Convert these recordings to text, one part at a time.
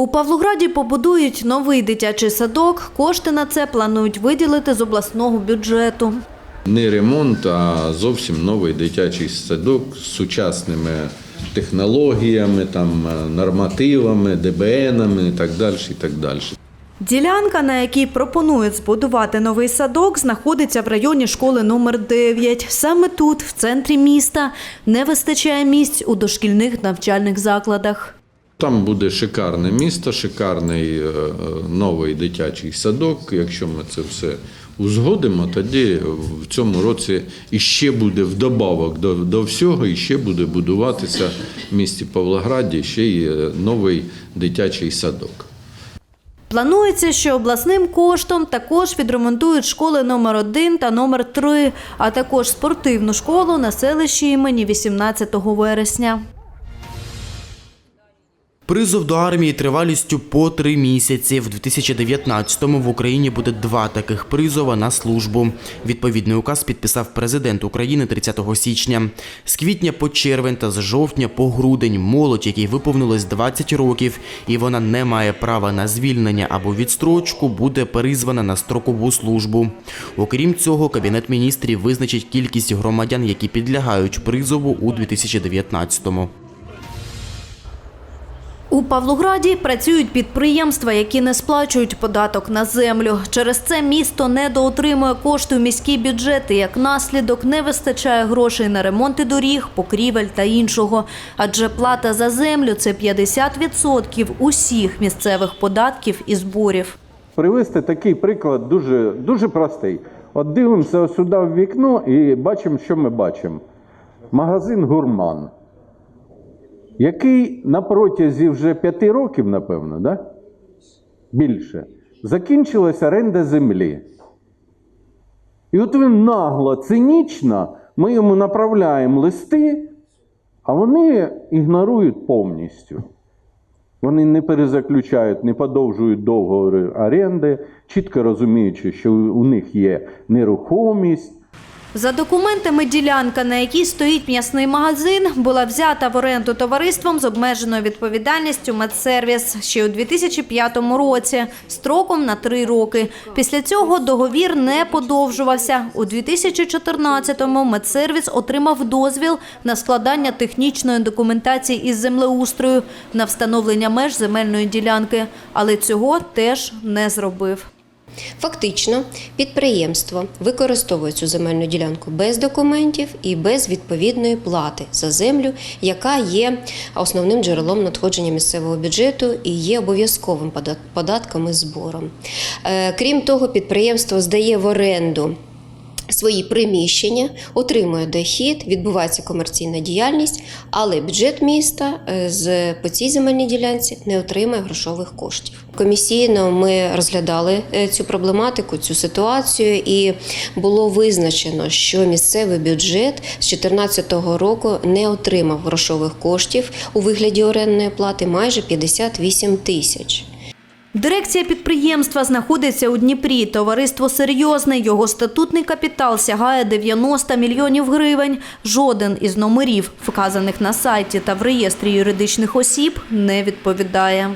У Павлограді побудують новий дитячий садок. Кошти на це планують виділити з обласного бюджету. Не ремонт, а зовсім новий дитячий садок з сучасними технологіями, там, е, нормативами, ДБНами і так далі. І так далі. Ділянка, на якій пропонують збудувати новий садок, знаходиться в районі школи номер 9. Саме тут, в центрі міста, не вистачає місць у дошкільних навчальних закладах. Там буде шикарне місто, шикарний е, е, новий дитячий садок. Якщо ми це все узгодимо, тоді в цьому році іще буде вдобавок до, до всього, іще буде будуватися в місті Павлограді ще й е, новий дитячий садок. Планується, що обласним коштом також відремонтують школи номер 1 та номер 3, а також спортивну школу на селищі імені 18 вересня. Призов до армії тривалістю по три місяці. В 2019-му в Україні буде два таких призова на службу. Відповідний указ підписав президент України 30 січня. З квітня по червень та з жовтня по грудень молодь, якій виповнилось 20 років, і вона не має права на звільнення або відстрочку, буде призвана на строкову службу. Окрім цього, кабінет міністрів визначить кількість громадян, які підлягають призову у 2019-му. У Павлограді працюють підприємства, які не сплачують податок на землю. Через це місто недоотримує кошти у міський бюджет і як наслідок не вистачає грошей на ремонти доріг, покрівель та іншого. Адже плата за землю це 50% усіх місцевих податків і зборів. Привести такий приклад дуже, дуже простий. От дивимося сюди в вікно і бачимо, що ми бачимо. Магазин Гурман, який на протязі вже п'яти років, напевно, да? більше, закінчилася оренда землі. І от він нагло, цинічно, ми йому направляємо листи, а вони ігнорують повністю. Вони не перезаключають, не подовжують договори оренди, чітко розуміючи, що у них є нерухомість. За документами ділянка, на якій стоїть м'ясний магазин, була взята в оренду товариством з обмеженою відповідальністю «Медсервіс» ще у 2005 році, строком на три роки. Після цього договір не подовжувався. У 2014-му «Медсервіс» отримав дозвіл на складання технічної документації із землеустрою на встановлення меж земельної ділянки, але цього теж не зробив. Фактично, підприємство використовує цю земельну ділянку без документів і без відповідної плати за землю, яка є основним джерелом надходження місцевого бюджету і є обов'язковим пода- податком і збором. Е, Крім того, підприємство здає в оренду. Свої приміщення отримує дохід, відбувається комерційна діяльність, але бюджет міста е, з по цій земельній ділянці не отримує грошових коштів. Комісійно ми розглядали е, цю проблематику, цю ситуацію, і було визначено, що місцевий бюджет з 2014 року не отримав грошових коштів у вигляді орендної плати майже 58 тисяч. Дирекція підприємства знаходиться у Дніпрі. Товариство серйозне. Його статутний капітал сягає 90 мільйонів гривень. Жоден із номерів, вказаних на сайті та в реєстрі юридичних осіб, не відповідає.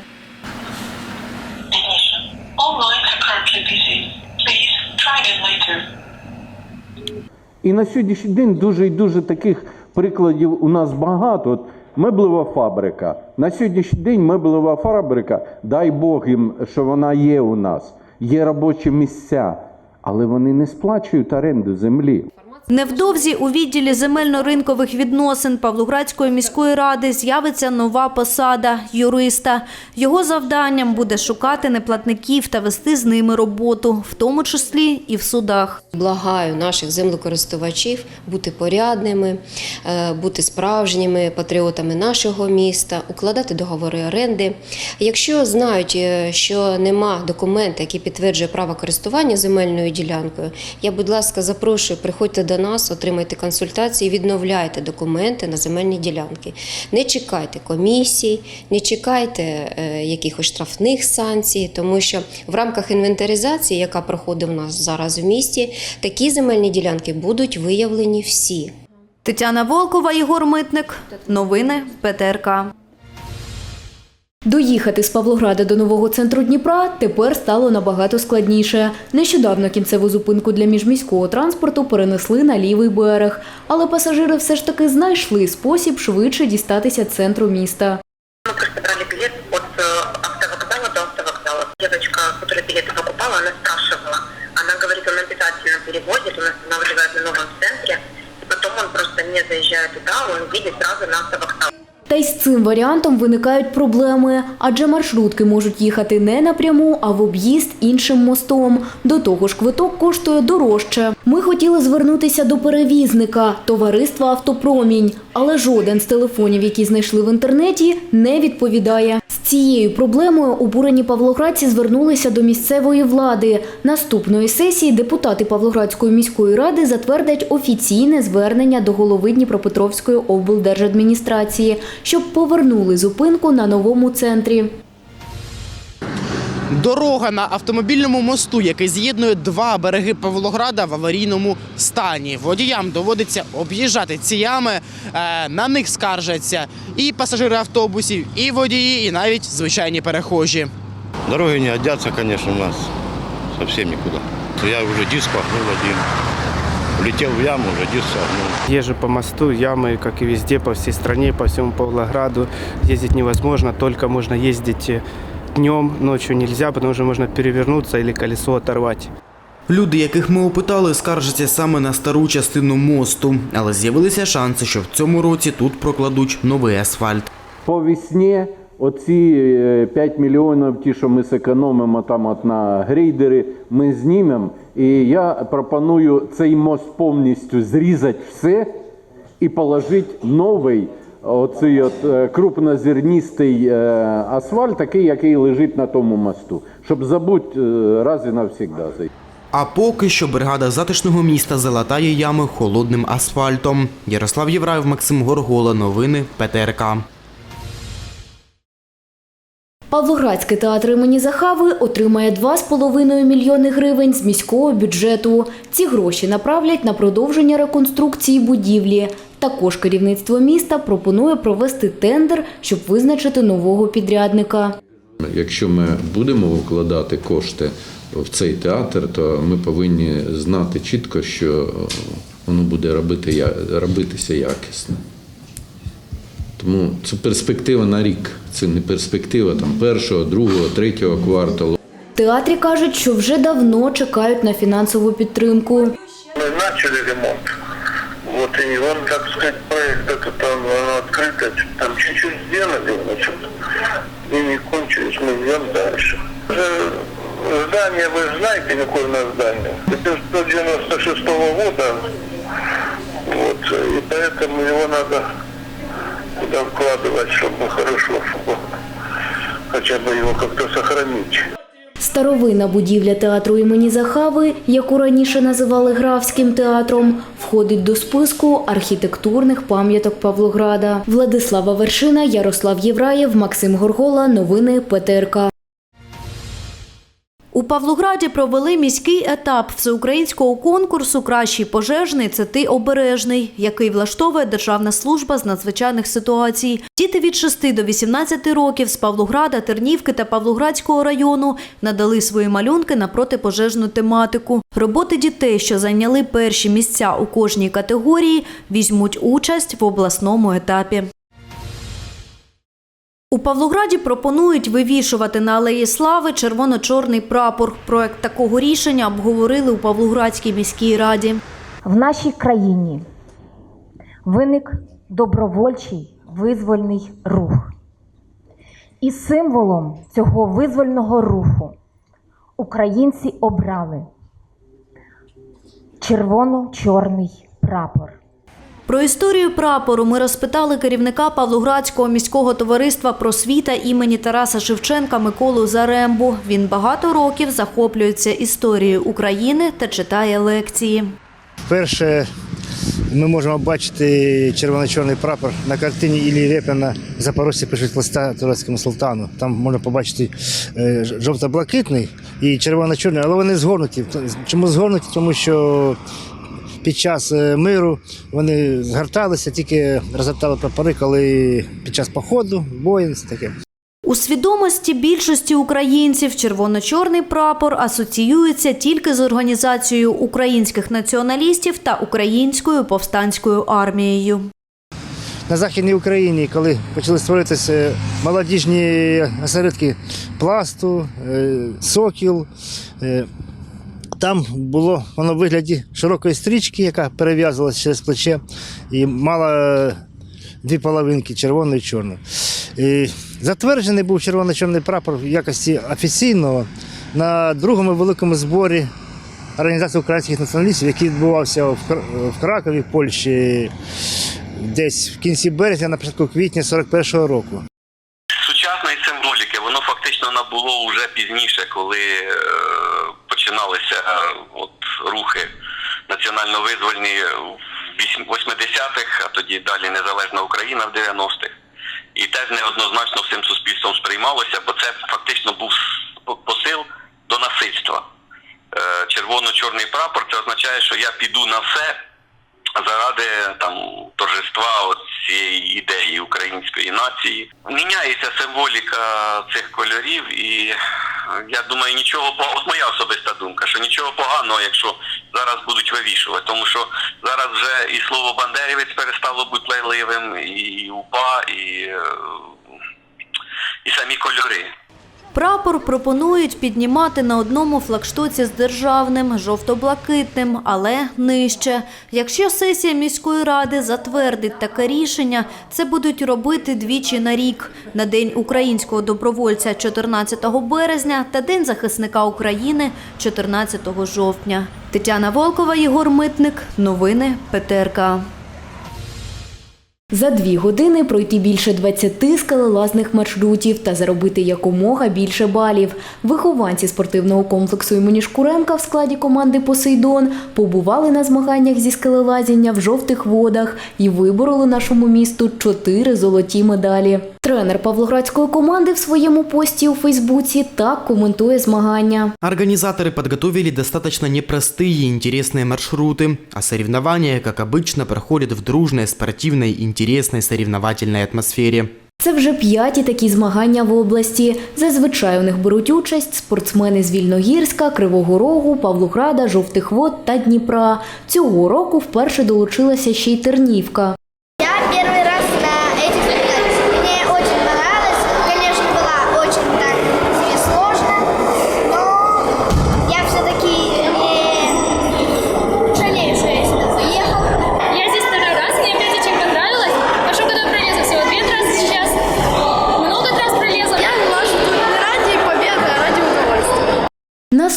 І на сьогоднішній день дуже і дуже таких прикладів у нас багато. Меблева фабрика. На сьогоднішній день меблева фабрика, дай Бог їм, що вона є у нас. Є робочі місця, але вони не сплачують оренду землі. Невдовзі у відділі земельно-ринкових відносин Павлоградської міської ради з'явиться нова посада юриста. Його завданням буде шукати неплатників та вести з ними роботу, в тому числі і в судах. Благаю наших землекористувачів бути порядними, е, бути справжніми патріотами нашого міста, укладати договори оренди. Якщо знають, е, що нема документа, який підтверджує право користування земельною ділянкою, я, будь ласка, запрошую, приходьте до нас, отримайте консультації, відновляйте документи на земельні ділянки. Не чекайте комісій, не чекайте е, якихось штрафних санкцій, тому що в рамках інвентаризації, яка проходить у нас зараз в місті, такі земельні ділянки будуть виявлені всі. Тетяна Волкова, Єгор Митник. Новини ПТРК. Доїхати з Павлограда до нового центру Дніпра тепер стало набагато складніше. Нещодавно кінцеву зупинку для міжміського транспорту перенесли на лівий берег, але пасажири все ж таки знайшли спосіб швидше дістатися центру міста. Мы просто брали билет от э, автовокзала до автовокзала. Девочка, которая билеты покупала, она спрашивала. Она говорит, он обязательно переводит, он останавливает на новом центре. И потом он просто не заезжает туда, он видит сразу на автовокзал. Цим варіантом виникають проблеми, адже маршрутки можуть їхати не напряму, а в об'їзд іншим мостом. До того ж, квиток коштує дорожче. Ми хотіли звернутися до перевізника товариства Автопромінь, але жоден з телефонів, які знайшли в інтернеті, не відповідає. Цією проблемою обурені павлоградці звернулися до місцевої влади. Наступної сесії депутати Павлоградської міської ради затвердять офіційне звернення до голови Дніпропетровської облдержадміністрації, щоб повернули зупинку на новому центрі. Дорога на автомобільному мосту, який з'єднує два береги Павлограда в аварійному стані. Водіям доводиться об'їжджати ці ями, е, на них скаржаться і пасажири автобусів, і водії, і навіть звичайні перехожі. Дороги не годятся, конечно, у нас совсем никуда. Я уже диск пахнул один. Влетел в яму, уже диск согнул. Езжу по мосту, ямы, как и везде, по всей стране, по всему Павлограду. Ездить невозможно, только можно ездить днем, ночью нельзя, потому что можно перевернуться или колесо оторвать. Люди, яких ми опитали, скаржаться саме на стару частину мосту, але з'явилися шанси, що в цьому році тут прокладуть новий асфальт. По весні оці е, 5 мільйонів, ті, що ми зекономимо там от на грейдери, ми знімемо. І я пропоную цей мост повністю зрізати все і положити новий оцей от е, крупнозерністий е, асфальт, такий, який лежить на тому мосту, щоб забути е, раз і навсігда. А поки що бригада затишного міста залатає ями холодним асфальтом. Ярослав Євраєв, Максим Горгола. Новини ПТРК. Павлоградський театр імені Захави отримає 2,5 мільйони гривень з міського бюджету. Ці гроші направлять на продовження реконструкції будівлі. Також керівництво міста пропонує провести тендер, щоб визначити нового підрядника. Якщо ми будемо вкладати кошти в цей театр, то ми повинні знати чітко, що е, воно буде робити, робитися якісно. Тому це перспектива на рік. Це не перспектива там, першого, другого, третього кварталу. В театрі кажуть, що вже давно чекають на фінансову підтримку. Мы начали ремонт. Вот, и он, так сказать, проект этот, он, он открыто, там чуть-чуть сделали, значит, и не кончились, мы идем дальше. Уже Здание, вы же знаете, какое у нас здание. Это 196 года, вот, и поэтому его надо туда вкладывать, чтобы хорошо, чтобы хотя бы его как-то сохранить. Старовинна будівля театру імені Захави, яку раніше називали Графським театром, входить до списку архітектурних пам'яток Павлограда. Владислава Вершина, Ярослав Євраєв, Максим Горгола. Новини ПТРК. У Павлограді провели міський етап всеукраїнського конкурсу Кращий пожежний це ти обережний, який влаштовує Державна служба з надзвичайних ситуацій. Діти від 6 до 18 років з Павлограда, Тернівки та Павлоградського району надали свої малюнки на протипожежну тематику. Роботи дітей, що зайняли перші місця у кожній категорії, візьмуть участь в обласному етапі. У Павлограді пропонують вивішувати на алеї Слави червоно-чорний прапор. Проект такого рішення обговорили у Павлоградській міській раді. В нашій країні виник добровольчий визвольний рух. І символом цього визвольного руху українці обрали червоно-чорний прапор. Про історію прапору ми розпитали керівника Павлоградського міського товариства просвіта імені Тараса Шевченка Миколу Зарембу. Він багато років захоплюється історією України та читає лекції. Вперше ми можемо бачити червоно-чорний прапор на картині Іллі Репіна Запорожці пишуть листа турецькому султану. Там можна побачити е, жовто-блакитний і червоно-чорний, але вони згорнуті. Чому згорнуті? Тому що під час е, миру вони згорталися, тільки розгортали прапори, коли під час походу, воїн, таке. У свідомості більшості українців червоно-чорний прапор асоціюється тільки з організацією українських націоналістів та українською повстанською армією. На Західній Україні, коли почали створитися молодіжні осередки пласту, е, сокіл, е, там було воно в вигляді широкої стрічки, яка перев'язувалася через плече, і мала дві половинки червону і чорну. І затверджений був червоно-чорний прапор в якості офіційного на другому великому зборі Організації українських націоналістів, який відбувався в Кракові, в Польщі, десь в кінці березня, на початку квітня 41-го року. сучасної символіки воно фактично набуло вже пізніше, коли е, починалися е, от, рухи національно-визвольні в 80-х, а тоді далі Незалежна Україна в 90-х. І теж неоднозначно всім суспільством сприймалося, бо це фактично був посил до насильства. Е, Червоно-чорний прапор це означає, що я піду на все заради там торжества цієї ідеї української нації. Міняється символіка цих кольорів, і е, я думаю, нічого от моя особиста думка, що нічого поганого, якщо зараз будуть вивішувати, тому що зараз вже і слово бандерівець перестало бути лайливим, і УПА, і, е, і самі кольори. Прапор пропонують піднімати на одному флагштоці з державним, жовто-блакитним, але нижче. Якщо сесія міської ради затвердить таке рішення, це будуть робити двічі на рік – на День українського добровольця 14 березня та День захисника України 14 жовтня. Тетяна Волкова, Єгор Митник. Новини ПТРК. За дві години пройти більше 20 скалолазних маршрутів та заробити якомога більше балів. Вихованці спортивного комплексу імені Шкуренка в складі команди Посейдон побували на змаганнях зі скелелазіння в жовтих водах і вибороли нашому місту чотири золоті медалі. Тренер павлоградської команди в своєму пості у Фейсбуці так коментує змагання. Организаторы подготовили достаточно непростые и интересные маршруты, а соревнования, как обычно, проходят в дружной, спортивной, интересной соревновательной атмосфере. Це вже п'яті такі змагання в області. Зазвичай у них беруть участь спортсмени з Вільногірська, Кривого Рогу, Павлограда, Жовтих Вод та Дніпра. Цього року вперше долучилася ще й Тернівка.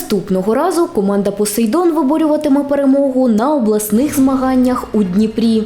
Наступного разу команда Посейдон виборюватиме перемогу на обласних змаганнях у Дніпрі.